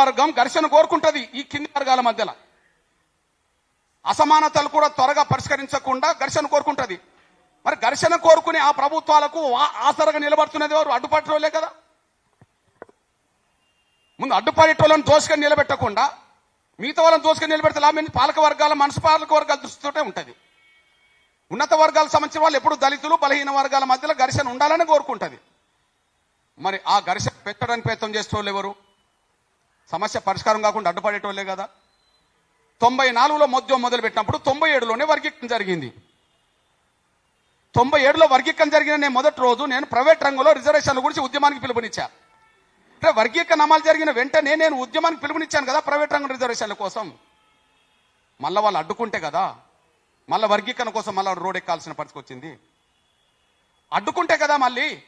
వర్గం ఘర్షణ కోరుకుంటుంది ఈ కింది వర్గాల మధ్యలో అసమానతలు కూడా త్వరగా పరిష్కరించకుండా ఘర్షణ కోరుకుంటది. మరి ఘర్షణ కోరుకునే ఆ ప్రభుత్వాలకు ఆసరగా నిలబడుతున్నది వారు అడ్డుపట్టలే కదా. ముందు అడ్డుపడేటోళ్ళని దోషగా నిలబెట్టకుండా మిగతా వాళ్ళని దోషగా నిలబెడితే లాభం పాలక వర్గాల మనసు పాలక వర్గాల దృష్టితోటే ఉంటుంది. ఉన్నత వర్గాలకు సంబంధించిన వాళ్ళు ఎప్పుడు దళితులు బలహీన వర్గాల మధ్యలో ఘర్షణ ఉండాలని కోరుకుంటుంది. మరి ఆ ఘర్షణ పెట్టడానికి ప్రయత్నం చేసేవాళ్ళు ఎవరు? సమస్య పరిష్కారం కాకుండా అడ్డుపడేటోళ్ళే కదా. తొంభై నాలుగులో మద్యం మొదలుపెట్టినప్పుడు తొంభై ఏడులోనే వర్గీకరణ జరిగింది. తొంభై ఏడులో వర్గీకరణ జరిగిన నేను మొదటి రోజు నేను ప్రైవేట్ రంగంలో రిజర్వేషన్ల గురించి ఉద్యమానికి పిలుపునిచ్చా. అంటే వర్గీకరణ అమలు జరిగిన వెంటనే నేను ఉద్యమానికి పిలుపునిచ్చాను కదా ప్రైవేట్ రంగం రిజర్వేషన్ల కోసం. మళ్ళీ వాళ్ళు అడ్డుకుంటే కదా. మళ్ళీ వర్గీకరణ కోసం మళ్ళీ రోడ్ ఎక్కాల్సిన పరిస్థితి వచ్చింది. అడ్డుకుంటే కదా మళ్ళీ.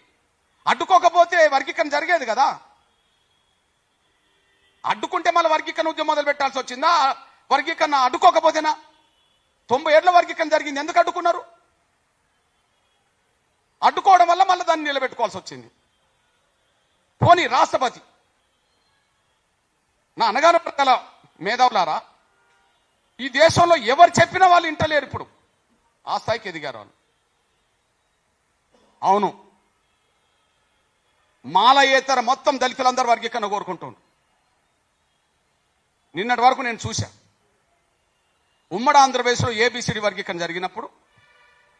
అడ్డుకోకపోతే వర్గీకరణ జరిగేది కదా. అడ్డుకుంటే మళ్ళీ వర్గీకరణ ఉద్యమం మొదలు పెట్టాల్సి వచ్చిందా? వర్గీకరణ అడ్డుకోకపోతేనా? తొంభై ఏళ్ళ వర్గీకరణ జరిగింది. ఎందుకు అడ్డుకున్నారు? అడ్డుకోవడం వల్ల మళ్ళీ దాన్ని నిలబెట్టుకోవాల్సి వచ్చింది. పోనీ రాష్ట్రపతి నా అనగాన వర్గాల మేధావులారా ఈ దేశంలో ఎవరు చెప్పినా వాళ్ళు ఇంటలేరు ఇప్పుడు. ఆ స్థాయికి ఎదిగారు వాళ్ళు. అవును. మాలయేతర మొత్తం దళితులందరూ వర్గీకరణ కోరుకుంటుండ్రు. నిన్నటి వరకు నేను చూశా. ఉమ్మడి ఆంధ్రప్రదేశ్లో ఏబిసిడి వర్గీకరణ జరిగినప్పుడు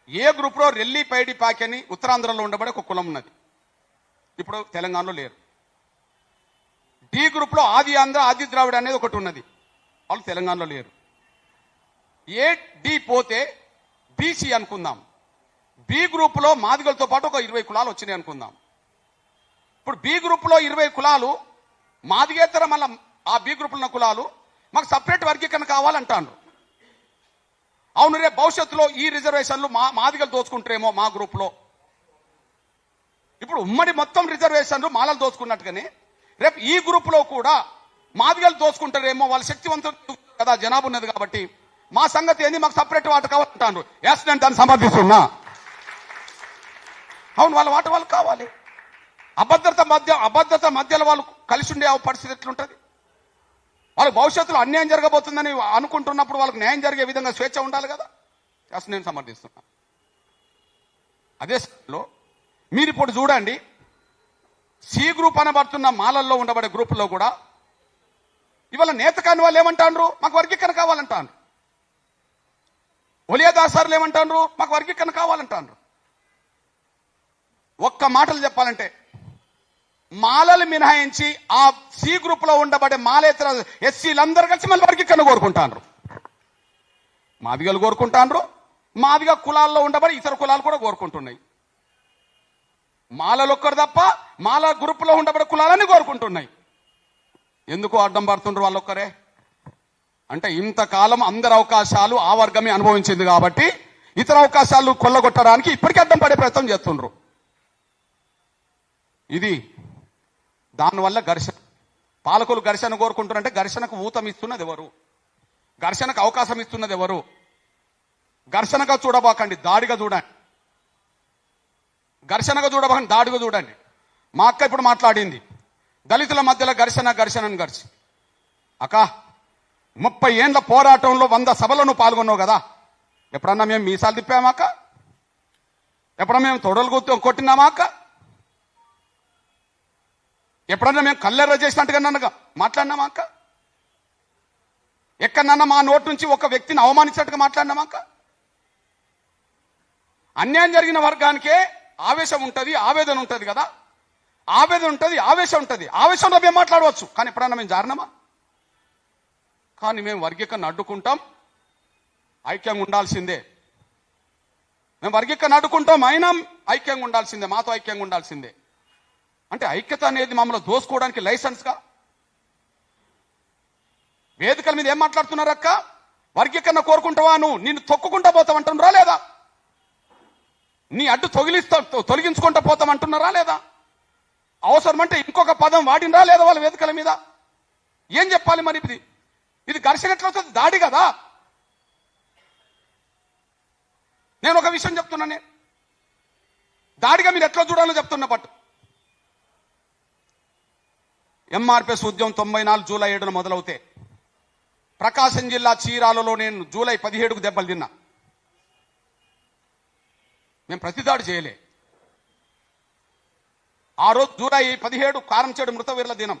ఏ గ్రూప్లో రెల్లి పైడి పాకి అని ఉత్తరాంధ్రలో ఉండబడే ఒక కులం ఉన్నది. ఇప్పుడు తెలంగాణలో లేరు. డి గ్రూప్లో ఆది ఆంధ్ర ఆది ద్రావిడ అనేది ఒకటి ఉన్నది. వాళ్ళు తెలంగాణలో లేరు. ఏ డి పోతే బీసీ అనుకుందాం. బి గ్రూప్లో మాదిగలతో పాటు ఒక ఇరవై కులాలు వచ్చినాయి అనుకుందాం. ఇప్పుడు బి గ్రూప్లో ఇరవై కులాలు మాదిగేతర మళ్ళీ ఆ బి గ్రూపులో ఉన్న కులాలు మాకు సపరేట్ వర్గీకరణ కావాలంటాను అవును రేపు భవిష్యత్తులో ఈ రిజర్వేషన్లు మా మాదిగలు దోచుకుంటారేమో మా గ్రూప్లో. ఇప్పుడు ఉమ్మడి మొత్తం రిజర్వేషన్లు మాలలు దోచుకున్నట్టుగానే రేపు ఈ గ్రూప్లో కూడా మాదిగలు దోచుకుంటారేమో వాళ్ళ శక్తివంతులు కదా జనాభా ఉన్నది కాబట్టి మా సంగతి ఏంది? మాకు సపరేట్ వాట కావాలంటాను ఎస్ నేను దాన్ని సమర్థిస్తున్నా. అవును వాళ్ళ వాట వాళ్ళు కావాలి. అభద్రత మధ్య అభద్రత మధ్యలో వాళ్ళు కలిసి ఉండే పరిస్థితి ఎట్లుంటుంది? వాళ్ళకి భవిష్యత్తులో అన్యాయం జరగబోతుందని అనుకుంటున్నప్పుడు వాళ్ళకి న్యాయం జరిగే విధంగా స్వేచ్ఛ ఉండాలి కదా? అసలు నేను సమర్థిస్తున్నా. అదే సమయంలో మీరు ఇప్పుడు చూడండి సి గ్రూప్ అనబడుతున్న మాలల్లో ఉండబడే గ్రూపుల్లో కూడా ఇవాళ నేత కాని వాళ్ళు ఏమంటాండ్రు? మాకు వర్గీకరణ కావాలంటాండ్రు. ఒలియాదాసార్లు ఏమంటాండ్రు? మాకు వర్గీకరణ కావాలంటాండ్రు. ఒక్క మాటలు చెప్పాలంటే మాలలు మినహాయించి ఆ సి గ్రూప్లో ఉండబడే మాలేతర ఎస్సీలందరూ కలిసి మళ్ళీ వర్గీకరణ కోరుకుంటాండ్రు. మాదిగలు కోరుకుంటాండ్రు. మాదిగ కులాల్లో ఉండబడి ఇతర కులాలు కూడా కోరుకుంటున్నాయి. మాలలు ఒక్కరు తప్ప మాల గ్రూపులో ఉండబడే కులాలని కోరుకుంటున్నాయి. ఎందుకు అడ్డం పడుతుండ్రు వాళ్ళొక్కరే? అంటే ఇంతకాలం అందరి అవకాశాలు ఆ వర్గమే అనుభవించింది కాబట్టి ఇతర అవకాశాలు కొల్లగొట్టడానికి ఇప్పటికీ అడ్డం పడే ప్రయత్నం చేస్తుండ్రు. ఇది దానివల్ల ఘర్షణ. పాలకులు ఘర్షణ కోరుకుంటున్నారంటే ఘర్షణకు ఊతం ఇస్తున్నది ఎవరు? ఘర్షణకు అవకాశం ఇస్తున్నది ఎవరు? ఘర్షణగా చూడబాకండి దాడిగా చూడండి. ఘర్షణగా చూడబాకండి దాడిగా చూడండి. మా అక్క ఇప్పుడు మాట్లాడింది దళితుల మధ్యలో ఘర్షణ ఘర్షణను ఘర్షి. అక్క ముప్పై ఏండ్ల పోరాటంలో వంద సభలను పాల్గొన్నావు కదా. ఎప్పుడన్నా మేము మీసాలు తిప్పామాక ఎప్పుడన్నా మేము తొడలు గుర్తు కొట్టినామా అక్క? ఎప్పుడన్నా మేము కల్లెర్ర చేసినట్టుగా నన్నగా మాట్లాడినామా అక్క? ఎక్కడన్నా మా నోటి నుంచి ఒక వ్యక్తిని అవమానించినట్టుగా మాట్లాడినామా అక్క? అన్యాయం జరిగిన వర్గానికే ఆవేశం ఉంటుంది ఆవేదన ఉంటుంది కదా? ఆవేదన ఉంటుంది ఆవేశం ఉంటుంది. ఆవేశంలో మేము మాట్లాడవచ్చు కానీ ఎప్పుడన్నా మేము జారినామా? కానీ మేము వర్గీకరణ అడ్డుకుంటాం ఐక్యంగా ఉండాల్సిందే. మేము వర్గీకరణ అడ్డుకుంటాం అయినా ఐక్యంగా ఉండాల్సిందే మాతో ఐక్యంగా ఉండాల్సిందే. అంటే ఐక్యత అనేది మమ్మల్ని దోసుకోవడానికి లైసెన్స్గా? వేదికల మీద ఏం మాట్లాడుతున్నారక్క? వర్గీకరణ కోరుకుంటావా నువ్వు? నిన్ను తొక్కుకుంటా పోతామంటున్నారా లేదా? నీ అడ్డు తొగిలిస్తా తొలగించుకుంటా పోతామంటున్నారా లేదా? అవసరమంటే ఇంకొక పదం వాడినరా లేదా వాళ్ళ వేదికల మీద? ఏం చెప్పాలి మరి ఇది? ఇది ఘర్షణ ఎట్లవుతుంది దాడి కదా? నేను ఒక విషయం చెప్తున్నా నేను. దాడిగా మీరు ఎట్లా చూడాలో చెప్తున్నా పట్టు ఎంఆర్పిఎస్ ఉద్యమం తొంభై నాలుగు జూలై ఏడున మొదలవుతే ప్రకాశం జిల్లా చీరాలలో నేను జూలై పదిహేడుకు దెబ్బలు తిన్నా. మేము ప్రతిదాడి చేయలే. ఆ రోజు జూలై పదిహేడు కారంచేడు మృతవీరుల దినం.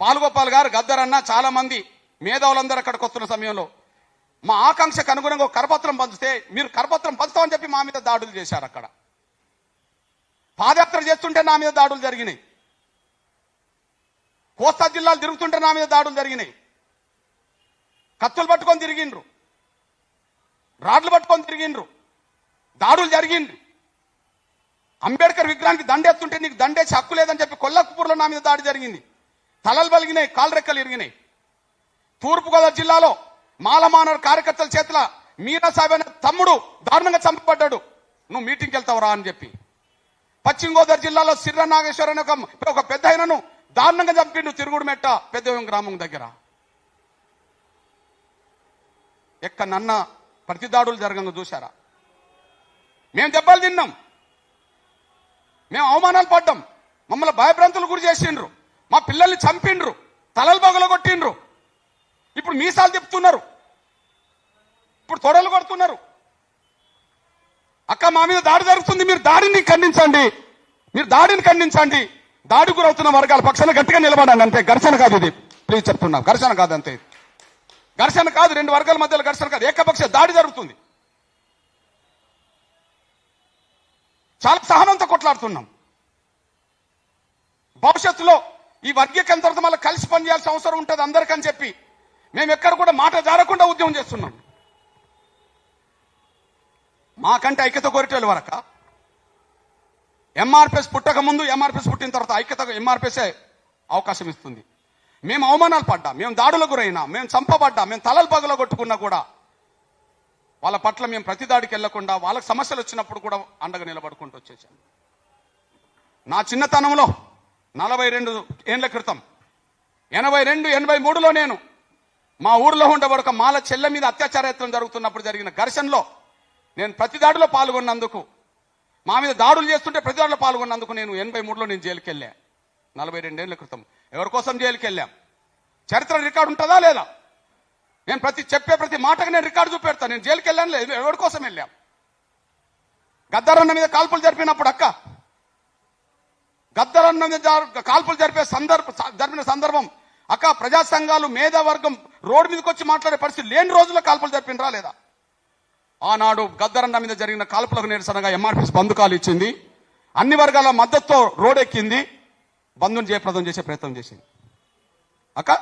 బాలగోపాల్ గారు గద్దరన్న చాలా మంది మేధావులందరూ అక్కడికి వస్తున్న సమయంలో మా ఆకాంక్షకు అనుగుణంగా ఒక కరపత్రం పంచితే మీరు కరపత్రం పంచుతామని చెప్పి మా మీద దాడులు చేశారు అక్కడ. పాదయాత్ర చేస్తుంటే నా మీద దాడులు జరిగినాయి. కోస్తా జిల్లాలు తిరుగుతుంటే నా మీద దాడులు జరిగినాయి. కత్తులు పట్టుకొని తిరిగిండ్రు. రాడ్లు పట్టుకొని తిరిగిండ్రు. దాడులు జరిగిండ్రు. అంబేద్కర్ విగ్రహానికి దండేస్తుంటే నీకు దండేసి హక్కు లేదని చెప్పి కొల్లకపూర్లో నా మీద దాడి జరిగింది. తలలు పలిగినాయి కాలరెక్కలు ఇరిగినాయి తూర్పుగోదావరి జిల్లాలో మాలమానవ కార్యకర్తల చేతుల మీరా సాహెబ్ అనే తమ్ముడు దారుణంగా చంపబడ్డాడు. నువ్వు మీటింగ్కి వెళ్తావురా అని చెప్పి. పశ్చిమ గోదావరి జిల్లాలో సిర్ర నాగేశ్వర అనే ఒక ఒక పెద్ద ఆయనను దారుణంగా చంపిండు తిరుగుడు మెట్ట పెద్ద గ్రామం దగ్గర. ఎక్క నన్న ప్రతి దాడులు జరగంగా చూశారా? మేము దెబ్బలు తిన్నాం. మేము అవమానాలు పడ్డాం. మమ్మల్ని భయభ్రాంతులు గురి చేసిండ్రు. మా పిల్లల్ని చంపిండ్రు. తలలు బగలు కొట్టిండ్రు ఇప్పుడు మీసాలు చెప్తున్నారు ఇప్పుడు తొడలు కొడుతున్నారు. అక్క మా మీద దాడి జరుగుతుంది. మీరు దాడిని ఖండించండి. మీరు దాడిని ఖండించండి. దాడి గురవుతున్న వర్గాల పక్షాన గట్టిగా నిలబడండి అంతే. ఘర్షణ కాదు ఇది. ప్లీజ్ చెప్తున్నా. ఘర్షణ కాదు అంతే. ఘర్షణ కాదు రెండు వర్గాల మధ్యలో ఘర్షణ కాదు. ఏకపక్ష దాడి జరుగుతుంది. చాలా సహనంతో కొట్లాడుతున్నాం. భవిష్యత్తులో ఈ వర్గీకరణ తర్వాత మళ్ళీ కలిసి పనిచేయాల్సిన అవసరం ఉంటుంది అందరికని చెప్పి. మేము ఎక్కడ కూడా మాట జారకుండా ఉద్యమం చేస్తున్నాం. మాకంటే ఐక్యత కోరిటోళ్ళు వరక? ఎంఆర్పిఎస్ పుట్టక ముందు ఎంఆర్పిఎస్ పుట్టిన తర్వాత ఐక్యత ఎంఆర్పిఎస్ఏ అవకాశం ఇస్తుంది. మేము అవమానాలు పడ్డా మేము దాడులకు గురైనా మేము చంపబడ్డా మేము తలలు పగల కొట్టుకున్నా కూడా వాళ్ళ పట్ల మేము ప్రతి దాడికి వెళ్ళకుండా వాళ్ళకి సమస్యలు వచ్చినప్పుడు కూడా అండగా నిలబడుకుంటూ వచ్చేసాను నా చిన్నతనంలో నలభై రెండు ఏండ్ల క్రితం ఎనభై రెండు ఎనభై మూడులో నేను మా ఊర్లో ఉండే వరకు మాల చెల్లె మీద అత్యాచారయత్నం జరుగుతున్నప్పుడు జరిగిన ఘర్షణలో నేను ప్రతి దాడిలో పాల్గొన్నందుకు మా మీద దాడులు చేస్తుంటే ప్రతి దాంట్లో పాల్గొన్నందుకు నేను ఎనభై మూడులో నేను జైలుకి వెళ్ళా నలభై రెండేళ్ళ క్రితం. ఎవరి కోసం జైలుకి వెళ్ళాం చరిత్ర రికార్డు ఉంటుందా లేదా? నేను ప్రతి చెప్పే ప్రతి మాటకు నేను రికార్డు చూపెడతాను నేను జైలుకి వెళ్ళాను లేదు. ఎవరి కోసం వెళ్ళాం? గద్దరన్న మీద కాల్పులు జరిపినప్పుడు అక్క. గద్దరన్న మీద కాల్పులు జరిపే సందర్భ జరిపిన సందర్భం. అక్క ప్రజా సంఘాలు మేధావర్గం రోడ్డు మీదకి వచ్చి మాట్లాడే పరిస్థితి లేని రోజుల్లో కాల్పులు జరిపినరా లేదా? ఆనాడు గద్దరన్న మీద జరిగిన కాల్పులకు నిరసనగా ఎంఆర్పీఎస్ బంధుకాలు ఇచ్చింది. అన్ని వర్గాల మద్దతుతో రోడెక్కింది బంధుని జయప్రదం చేసే ప్రయత్నం చేసింది. అక్క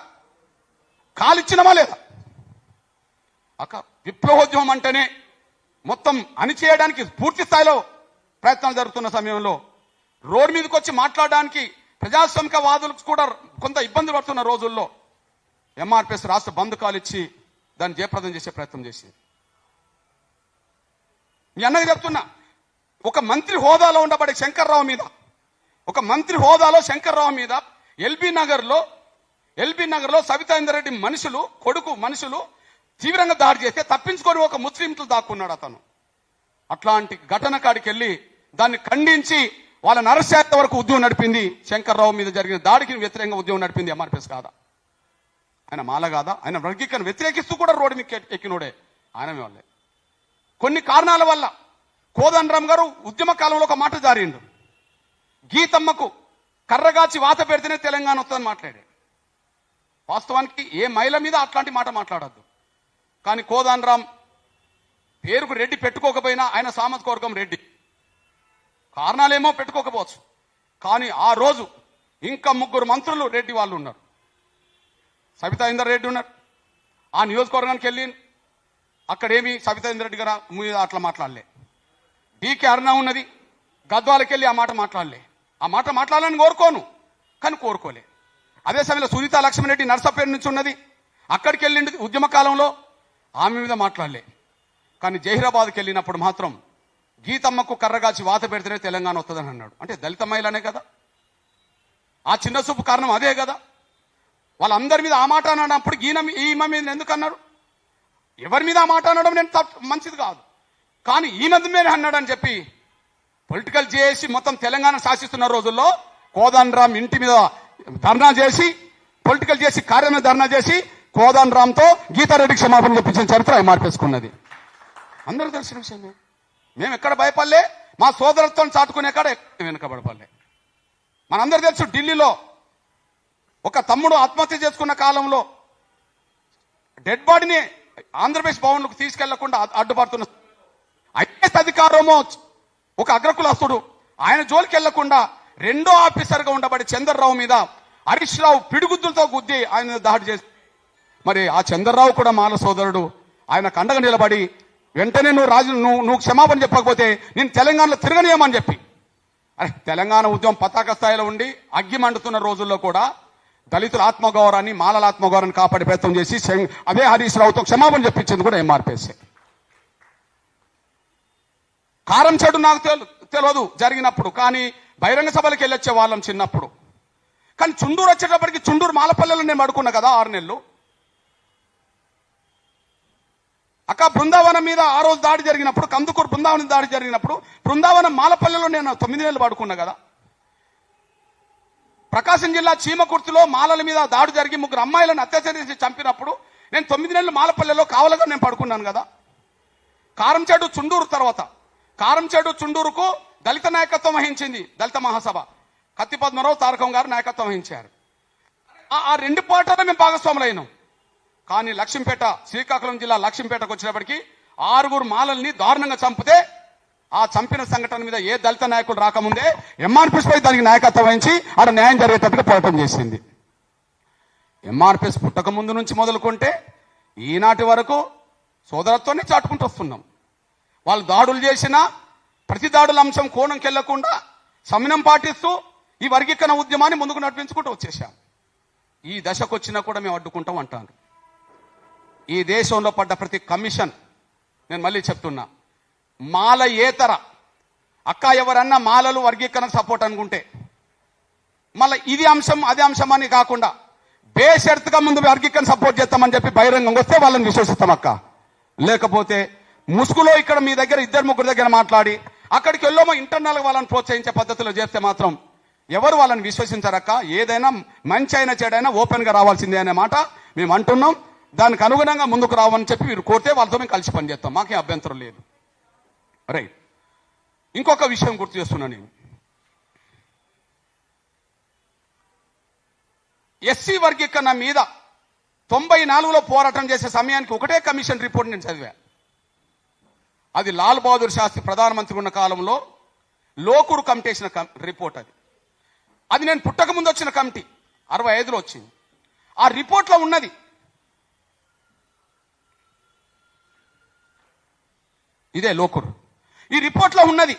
కాలిచ్చినమా లేదా? అక్క విప్లవోద్యమం అంటేనే మొత్తం అణిచేయడానికి పూర్తి స్థాయిలో ప్రయత్నాలు జరుగుతున్న సమయంలో రోడ్డు మీదకి వచ్చి మాట్లాడడానికి ప్రజాస్వామిక వాదులకు కూడా కొంత ఇబ్బంది పడుతున్న రోజుల్లో ఎంఆర్పిఎస్ రాష్ట్ర బంధుకాలు ఇచ్చి దాన్ని జయప్రదం చేసే ప్రయత్నం చేసింది. మీ అన్నది చెప్తున్నా. ఒక మంత్రి హోదాలో ఉండబడే శంకర్రావు మీద ఒక మంత్రి హోదాలో శంకర్రావు మీద ఎల్బీ నగర్లో ఎల్బీ నగర్లో సవితాందర్ రెడ్డి మనుషులు కొడుకు మనుషులు తీవ్రంగా దాడి చేస్తే తప్పించుకొని ఒక ముస్లింలు దాక్కున్నాడు అతను. అట్లాంటి ఘటన కాడికి వెళ్ళి దాన్ని ఖండించి వాళ్ళని అరెస్ట్ వరకు ఉద్యమం నడిపింది శంకర్రావు మీద జరిగిన దాడికి వ్యతిరేకంగా ఉద్యమం నడిపింది ఎంఆర్పిఎస్ కాదా? ఆయన మాల కాదా? ఆయన వర్గీకరణ వ్యతిరేకిస్తూ కూడా రోడ్డు మీకు ఎక్కినోడే. ఆయన వాళ్ళే. కొన్ని కారణాల వల్ల కోదండరామ్ గారు ఉద్యమ కాలంలో ఒక మాట జారిండు. గీతమ్మకు కర్రగాచి వాత పెడితేనే తెలంగాణ వస్తుందని మాట్లాడే వాస్తవానికి ఏ మహిళ మీద అట్లాంటి మాట మాట్లాడద్దు. కానీ కోదండరామ్ పేరుకు రెడ్డి పెట్టుకోకపోయినా ఆయన సామాజిక వర్గం రెడ్డి. కారణాలేమో పెట్టుకోకపోవచ్చు. కానీ ఆ రోజు ఇంకా ముగ్గురు మంత్రులు రెడ్డి వాళ్ళు ఉన్నారు. సబితా ఇందర్ రెడ్డి ఉన్నారు. ఆ నియోజకవర్గానికి వెళ్ళి అక్కడేమి సవితేంద్ర రెడ్డి గారు మీద అట్లా మాట్లాడలే. డీకే అరుణ ఉన్నది గద్వాలకి వెళ్ళి ఆ మాట మాట్లాడలే. ఆ మాట మాట్లాడాలని కోరుకోను కానీ కోరుకోలే. అదే సమయంలో సునీత లక్ష్మణరెడ్డి నర్సపేట నుంచి ఉన్నది అక్కడికి వెళ్ళింది ఉద్యమ కాలంలో ఆమె మీద మాట్లాడలే. కానీ జహీరాబాద్కి వెళ్ళినప్పుడు మాత్రం గీతమ్మకు కర్రగాచి వాత పెడితేనే తెలంగాణ వస్తుందని అన్నాడు. అంటే దళిత మహిళనే కదా. ఆ చిన్న చూపు కారణం అదే కదా. వాళ్ళందరి మీద ఆ మాట అన్నప్పుడు గీన ఈమె మీద ఎందుకు అన్నారు? ఎవరి మీద మాట అనడం నేను మంచిది కాదు. కానీ ఈయనది మీద అన్నాడని చెప్పి పొలిటికల్ చేసి మొత్తం తెలంగాణ శాసిస్తున్న రోజుల్లో కోదండరామ్ ఇంటి మీద ధర్నా చేసి పొలిటికల్ చేసి కార్యం మీద ధర్నా చేసి కోదండరామ్తో గీతారెడ్డికి క్షమాపణ చెప్పించిన చరిత్ర మార్పేసుకున్నది అందరూ తెలిసిన విషయమే. మేము ఎక్కడ భయపడలే మా సోదరత్వం చాటుకునే కాడ వెనుకబడపడలే. మనందరూ తెలుసు ఢిల్లీలో ఒక తమ్ముడు ఆత్మహత్య చేసుకున్న కాలంలో డెడ్ బాడీని ఆంధ్రప్రదేశ్ భవన్లకు తీసుకెళ్ళకుండా అడ్డుపడుతున్న ఐఏఎస్ అధికారమో ఒక అగ్రకులస్తుడు. ఆయన జోలికి వెళ్ళకుండా రెండో ఆఫీసర్గా ఉండబడి చంద్రరావు మీద హరీష్ రావు పిడిగుద్దులతో గుద్ది ఆయన దాడి చేసి మరి ఆ చంద్రరావు కూడా మాల సోదరుడు. ఆయన కండగా నిలబడి వెంటనే నువ్వు రాజు నువ్వు నువ్వు క్షమాపణ చెప్పకపోతే నేను తెలంగాణలో తిరగనీయమని చెప్పి. అరే తెలంగాణ ఉద్యమం పతాక స్థాయిలో ఉండి అగ్గి మండుతున్న రోజుల్లో కూడా దళితుల ఆత్మగౌరవాన్ని మాలల ఆత్మగౌరవాన్ని కాపాడే ప్రయత్నం చేసి అదే హరీష్ రావుతో క్షమాపణ చెప్పించింది కూడా ఎంఆర్పీఎస్ కారం చెడు నాకు తెలియదు జరిగినప్పుడు కానీ బహిరంగ సభలకు వెళ్ళొచ్చే వాళ్ళం చిన్నప్పుడు. కానీ చుండూరు వచ్చేటప్పటికి చుండూరు మాలపల్లెలో నేను పడుకున్నా కదా ఆరు నెలలు. అక్క బృందావనం మీద ఆ రోజు దాడి జరిగినప్పుడు కందుకూరు బృందావనం దాడి జరిగినప్పుడు బృందావనం మాలపల్లెలో నేను తొమ్మిది నెలలు పడుకున్నా కదా. ప్రకాశం జిల్లా చీమకుర్తిలో మాలల మీద దాడి జరిగి ముగ్గురు అమ్మాయిలను అత్యాచారం చంపినప్పుడు నేను తొమ్మిది నెలలు మాలపల్లెలో కావలగా నేను పడుకున్నాను కదా. కారంచేడు చుండూరు తర్వాత. కారంచేడు చుండూరుకు దళిత నాయకత్వం వహించింది దళిత మహాసభ. కత్తి పద్మరావు తారకం గారు నాయకత్వం వహించారు. ఆ- ఆ రెండు పాటలో మేము భాగస్వాములైనాం. కానీ లక్ష్మీపేట శ్రీకాకుళం జిల్లా లక్ష్మీపేటకు వచ్చినప్పటికీ ఆరుగురు మాలల్ని దారుణంగా చంపితే ఆ చంపిన సంఘటన మీద ఏ దళిత నాయకుడు రాకముందే ఎంఆర్పిఎస్ పై దానికి నాయకత్వం వహించి ఆడ న్యాయం జరిగేటట్టుగా పోరాటం చేసింది. ఎంఆర్పిఎస్ పుట్టక ముందు నుంచి మొదలుకుంటే ఈనాటి వరకు సోదరత్వాన్ని చాటుకుంటూ వస్తున్నాం. వాళ్ళు దాడులు చేసిన ప్రతి దాడుల అంశం కోణంకి వెళ్ళకుండా పాటిస్తూ ఈ వర్గీకరణ ఉద్యమాన్ని ముందుకు నడిపించుకుంటూ వచ్చేసాం ఈ దశకు వచ్చినా కూడా మేము అడ్డుకుంటాం అంటాను ఈ దేశంలో పడ్డ ప్రతి కమిషన్ నేను మళ్ళీ చెప్తున్నా మాల ఏతర. అక్క ఎవరన్నా మాలలు వర్గీకరణ సపోర్ట్ అనుకుంటే. మళ్ళీ ఇది అంశం అది అంశం అని కాకుండా బేషరతుగా ముందు వర్గీకరణ సపోర్ట్ చేస్తామని చెప్పి బహిరంగం వస్తే వాళ్ళని విశ్వసిస్తాం అక్క. లేకపోతే ముసుగులో ఇక్కడ మీ దగ్గర ఇద్దరు ముగ్గురు దగ్గర మాట్లాడి అక్కడికి వెళ్ళోమో ఇంటర్నల్ వాళ్ళని ప్రోత్సహించే పద్ధతిలో చేస్తే మాత్రం ఎవరు వాళ్ళని విశ్వసించారక్క ఏదైనా మంచి అయినా చెడైనా ఓపెన్గా రావాల్సిందే అనే మాట మేము అంటున్నాం. దానికి అనుగుణంగా ముందుకు రావని చెప్పి మీరు కోరితే వాళ్ళతో మేము కలిసి పనిచేస్తాం. మాకేం అభ్యంతరం లేదు. రైట్ ఇంకొక విషయం గుర్తు చేస్తున్నా నేను. ఎస్సీ వర్గీకరణ మీద తొంభై నాలుగులో పోరాటం చేసే సమయానికి ఒకటే కమిషన్ రిపోర్ట్ నేను చదివా. అది లాల్ బహదూర్ శాస్త్రి ప్రధానమంత్రి ఉన్న కాలంలో లోకుడు కమిటీ వేసిన రిపోర్ట్ అది. అది నేను పుట్టక ముందు వచ్చిన కమిటీ. అరవై ఐదులో వచ్చింది. ఆ రిపోర్ట్లో ఉన్నది. ఇదే లోకుడు ఈ రిపోర్ట్లో ఉన్నది.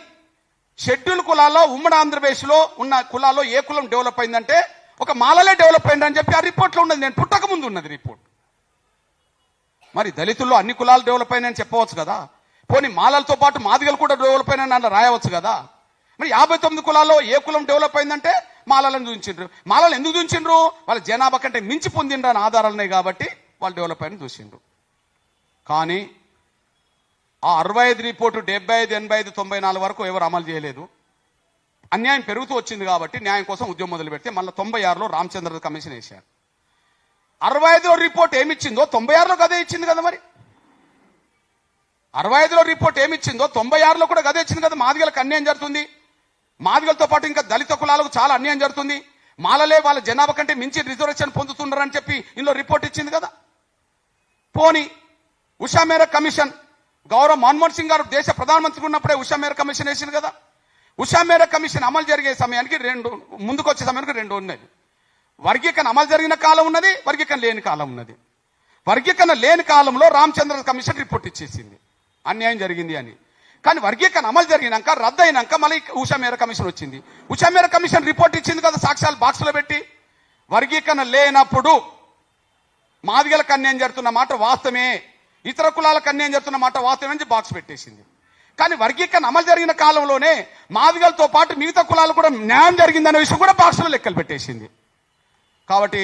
షెడ్యూల్ కులాల్లో ఉమ్మడి ఆంధ్రప్రదేశ్లో ఉన్న కులాల్లో ఏ కులం డెవలప్ అయిందంటే ఒక మాలలే డెవలప్ అయిందని చెప్పి ఆ రిపోర్ట్లో ఉన్నది. నేను పుట్టక ముందు ఉన్నది రిపోర్ట్. మరి దళితుల్లో అన్ని కులాలు డెవలప్ అయినాయని చెప్పవచ్చు కదా. పోనీ మాలలతో పాటు మాదిగలు కూడా డెవలప్ అయినాయని అలా రాయవచ్చు కదా. మరి యాభై తొమ్మిది కులాల్లో ఏ కులం డెవలప్ అయిందంటే మాలలను చూసిండ్రు మాలలు ఎందుకు చూసిండ్రు వాళ్ళ జనాభా కంటే మించి పొందిండ్రు అని ఆధారాలు ఉన్నాయి కాబట్టి వాళ్ళు డెవలప్ అయిన చూసిండ్రు కానీ ఆ అరవై ఐదు రిపోర్టు డెబ్బై ఐదు ఎనభై ఐదు తొంభై నాలుగు వరకు ఎవరు అమలు చేయలేదు. అన్యాయం పెరుగుతూ వచ్చింది కాబట్టి న్యాయం కోసం ఉద్యమం మొదలు పెడితే మళ్ళీ తొంభై ఆరులో రామచంద్ర కమిషన్ వేశారు. అరవై ఐదులో రిపోర్ట్ ఏమిచ్చిందో తొంభై ఆరులో గదే ఇచ్చింది కదా మరి? అరవై ఐదులో రిపోర్ట్ ఏమిచ్చిందో తొంభై ఆరులో కూడా గదే ఇచ్చింది కదా? మాదిగలకు అన్యాయం జరుగుతుంది. మాదిగలతో పాటు ఇంకా దళిత కులాలకు చాలా అన్యాయం జరుగుతుంది. మాలలే వాళ్ళ జనాభా కంటే మించి రిజర్వేషన్ పొందుతున్నారని చెప్పి ఇందులో రిపోర్ట్ ఇచ్చింది కదా? పోని ఉషా మేర కమిషన్ గౌరవ మన్మోహన్ సింగ్ గారు దేశ ప్రధానమంత్రి ఉన్నప్పుడే ఉషా మేర కమిషన్ వేసింది కదా? ఉషా మేర కమిషన్ అమలు జరిగే సమయానికి రెండు ముందుకు వచ్చే సమయానికి రెండు ఉన్నాయి. వర్గీకరణ అమలు జరిగిన కాలం ఉన్నది వర్గీకరణ లేని కాలం ఉన్నది. వర్గీకరణ లేని కాలంలో రామచంద్ర కమిషన్ రిపోర్ట్ ఇచ్చేసింది. అన్యాయం జరిగింది అని. కానీ వర్గీకరణ అమలు జరిగినాక రద్దు అయినాక మళ్ళీ ఉషా మేర కమిషన్ వచ్చింది. ఉషా మేర కమిషన్ రిపోర్ట్ ఇచ్చింది కదా సాక్ష్యాలు బాక్సులో పెట్టి? వర్గీకరణ లేనప్పుడు మాదిగలకు అన్యాయం జరుగుతున్న మాట వాస్తవమే. ఇతర కులాలకు అన్యాయం జరుగుతున్న మాట వాస్తవం అని బాక్స్ పెట్టేసింది. కానీ వర్గీకరణ అమలు జరిగిన కాలంలోనే మాదిగలతో పాటు మిగతా కులాలు కూడా న్యాయం జరిగిందనే విషయం కూడా బాక్స్లో లెక్కలు పెట్టేసింది. కాబట్టి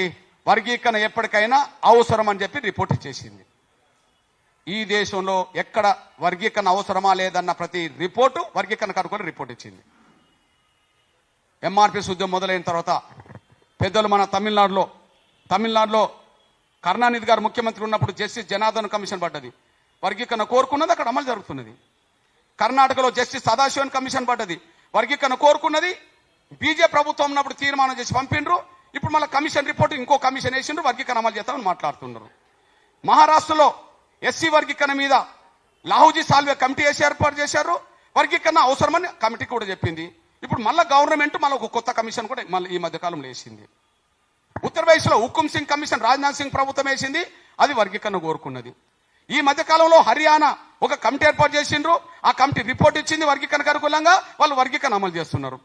వర్గీకరణ ఎప్పటికైనా అవసరం అని చెప్పి రిపోర్ట్ చేసింది ఈ దేశంలో ఎక్కడ వర్గీకరణ అవసరమా లేదన్న ప్రతి రిపోర్టు వర్గీకరణ కనుకొని రిపోర్ట్ ఇచ్చింది. ఎంఆర్పిఎస్ ఉద్యమం మొదలైన తర్వాత పెద్దలు మన తమిళనాడులో తమిళనాడులో కరుణానిధి గారు ముఖ్యమంత్రి ఉన్నప్పుడు జస్టిస్ జనార్దన్ కమిషన్ పడ్డది. వర్గీకరణ కోరుకున్నది అక్కడ అమలు జరుగుతున్నది. కర్ణాటకలో జస్టిస్ సదాశివన్ కమిషన్ పడ్డది. వర్గీకరణ కోరుకున్నది బీజే ప్రభుత్వం ఉన్నప్పుడు తీర్మానం చేసి పంపిండ్రు. ఇప్పుడు మళ్ళీ కమిషన్ రిపోర్ట్ ఇంకో కమిషన్ వేసిండ్రు వర్గీకరణ అమలు చేస్తామని మాట్లాడుతున్నారు మహారాష్ట్రలో ఎస్సీ వర్గీకరణ మీద లాహుజీ సాల్వే కమిటీ వేసి ఏర్పాటు చేశారు. వర్గీకరణ అవసరమని కమిటీ కూడా చెప్పింది. ఇప్పుడు మళ్ళీ గవర్నమెంట్ మళ్ళీ ఒక కొత్త కమిషన్ కూడా మళ్ళీ ఈ మధ్య కాలంలో వేసింది. ఉత్తరప్రదేశ్లో హుకుం సింగ్ కమిషన్ రాజ్నాథ్ సింగ్ ప్రభుత్వం వేసింది అది వర్గీకరణ కోరుకున్నది. ఈ మధ్యకాలంలో హర్యానా ఒక కమిటీ ఏర్పాటు చేసిండ్రు ఆ కమిటీ రిపోర్ట్ ఇచ్చింది వర్గీకరణకు అనుకూలంగా వాళ్ళు వర్గీకరణ అమలు చేస్తున్నారు.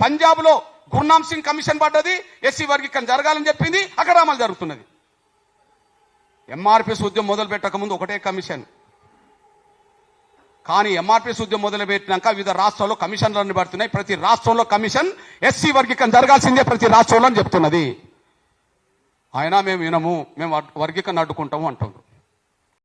పంజాబ్లో గుర్నామ్ సింగ్ కమిషన్ పడ్డది ఎస్సీ వర్గీకరణ జరగాలని చెప్పింది అక్కడ అమలు జరుగుతున్నది. ఎంఆర్పిఎస్ ఉద్యమం మొదలు పెట్టక ముందు ఒకటే కమిషన్. కానీ ఎంఆర్పిఎస్ ఉద్యమం మొదలు పెట్టినాక వివిధ రాష్ట్రాల్లో కమిషన్లన్నీ పడుతున్నాయి ప్రతి రాష్ట్రంలో కమిషన్ ఎస్సీ వర్గీకరణ జరగాల్సిందే ప్రతి రాష్ట్రంలో అని చెప్తున్నది. అయినా మేము వినము మేము వర్గీకరణ అడ్డుకుంటాము అంటున్నారు